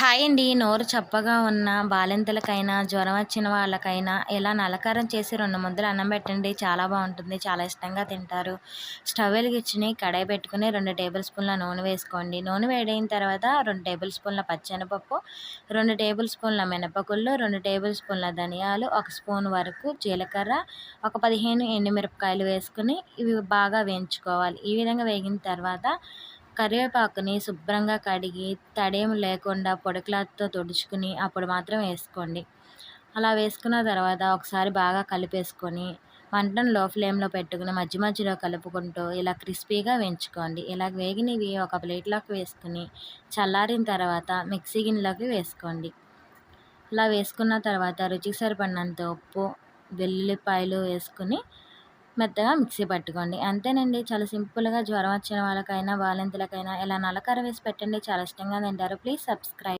Hi అండి. నోరు చప్పగా ఉన్న బాలింతలకైనా జ్వరం వచ్చిన వాళ్ళకైనా ఇలా నలకారం చేసి రెండు ముద్దలు అన్నం పెట్టండి. చాలా బాగుంటుంది. చాలా ఇష్టంగా తింటారు. స్టవ్ వెలిగించుని కడాయి పెట్టుకుని రెండు టేబుల్ స్పూన్ల నూనె వేసుకోండి. నూనె వేడైన తర్వాత రెండు టేబుల్ స్పూన్ల పచ్చెనపప్పు రెండు టేబుల్ స్పూన్ల మినపగుళ్ళు రెండు టేబుల్ స్పూన్ల ధనియాలు ఒక స్పూన్ వరకు జీలకర్ర ఒక పదిహేను ఎండుమిరపకాయలు వేసుకుని ఇవి బాగా వేయించుకోవాలి. ఈ విధంగా వేగిన తర్వాత కరివేపాకుని శుభ్రంగా కడిగి తడేం లేకుండా పొడి క్లాత్తో తుడుచుకుని అప్పుడు మాత్రం వేసుకోండి. అలా వేసుకున్న తర్వాత ఒకసారి బాగా కలిపేసుకొని మంటను లో ఫ్లేమ్లో పెట్టుకుని మధ్య మధ్యలో కలుపుకుంటూ ఇలా క్రిస్పీగా వేయించుకోండి. ఇలా వేగినవి ఒక ప్లేట్లోకి వేసుకుని చల్లారిన తర్వాత మిక్సీ గిన్నెలోకి వేసుకోండి. ఇలా వేసుకున్న తర్వాత రుచికి సరిపడినంత ఉప్పు వెల్లుల్లిపాయలు వేసుకుని మెత్తగా మిక్సీ పట్టుకోండి. అంతేనండి చాలా సింపుల్గా జ్వరం వచ్చిన వాళ్ళకైనా బాలింతలకైనా ఇలా నలకర వేసి పెట్టండి చాలా ఇష్టంగా తింటారు. Please subscribe